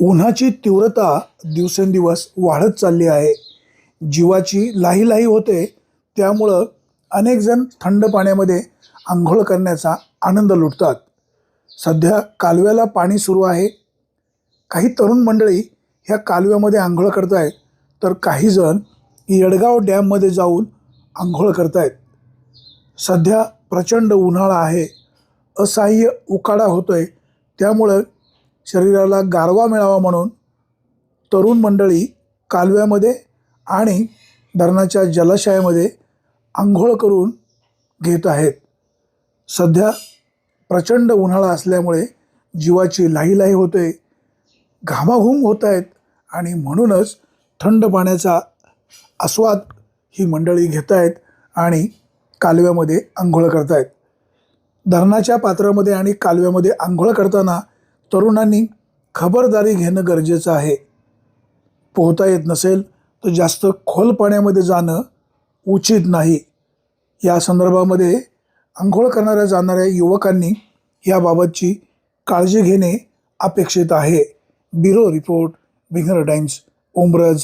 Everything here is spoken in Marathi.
उन्हाची तीव्रता दिवसेंदिवस वाढत चालली आहे. जीवाची लाही लाही होते. त्यामुळं अनेकजण थंड पाण्यामध्ये आंघोळ करण्याचा आनंद लुटतात. सध्या कालव्याला पाणी सुरू आहे. काही तरुण मंडळी ह्या कालव्यामध्ये आंघोळ करतायत. तर काहीजण येडगाव डॅममध्ये जाऊन आंघोळ करतायत. सध्या प्रचंड उन्हाळा आहे. असह्य उकाडा होतो आहे त्यामुळं शरीराला गारवा मिळावा म्हणून तरुण मंडळी कालव्यामध्ये आणि धरणाच्या जलाशयामध्ये आंघोळ करून घेत आहेत. सध्या प्रचंड उन्हाळा असल्यामुळे जीवाची लाही लाही होते घामाघूम होत आहेत आणि म्हणूनच थंड पाण्याचा आस्वाद ही मंडळी घेत आहेत आणि कालव्यामध्ये आंघोळ करत आहेत. धरणाच्या पात्रामध्ये आणि कालव्यामध्ये आंघोळ करताना तरुणांनी खबरदारी घेणं गरजेचं आहे. पोहता येत नसेल तर जास्त खोल पाण्यामध्ये जाणं उचित नाही. या संदर्भामध्ये आंघोळ करणाऱ्या जाणाऱ्या युवकांनी याबाबतची काळजी घेणे अपेक्षित आहे. ब्युरो रिपोर्ट बिंगर टाइम्स उमरज.